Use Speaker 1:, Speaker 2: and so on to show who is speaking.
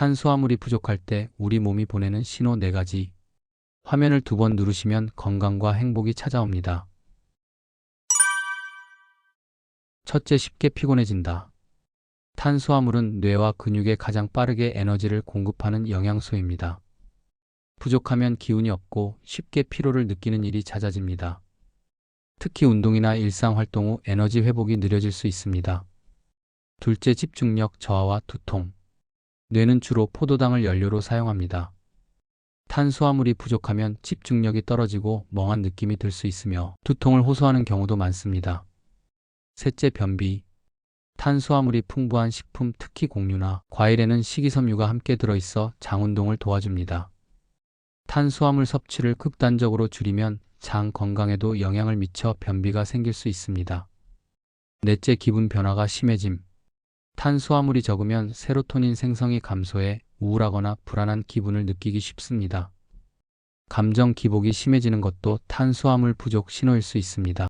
Speaker 1: 탄수화물이 부족할 때 우리 몸이 보내는 신호 4가지. 화면을 두 번 누르시면 건강과 행복이 찾아옵니다. 첫째, 쉽게 피곤해진다. 탄수화물은 뇌와 근육에 가장 빠르게 에너지를 공급하는 영양소입니다. 부족하면 기운이 없고 쉽게 피로를 느끼는 일이 잦아집니다. 특히 운동이나 일상 활동 후 에너지 회복이 느려질 수 있습니다. 둘째, 집중력 저하와 두통. 뇌는 주로 포도당을 연료로 사용합니다. 탄수화물이 부족하면 집중력이 떨어지고 멍한 느낌이 들 수 있으며 두통을 호소하는 경우도 많습니다. 셋째, 변비. 탄수화물이 풍부한 식품, 특히 곡류나 과일에는 식이섬유가 함께 들어있어 장 운동을 도와줍니다. 탄수화물 섭취를 극단적으로 줄이면 장 건강에도 영향을 미쳐 변비가 생길 수 있습니다. 넷째, 기분 변화가 심해짐. 탄수화물이 적으면 세로토닌 생성이 감소해 우울하거나 불안한 기분을 느끼기 쉽습니다. 감정 기복이 심해지는 것도 탄수화물 부족 신호일 수 있습니다.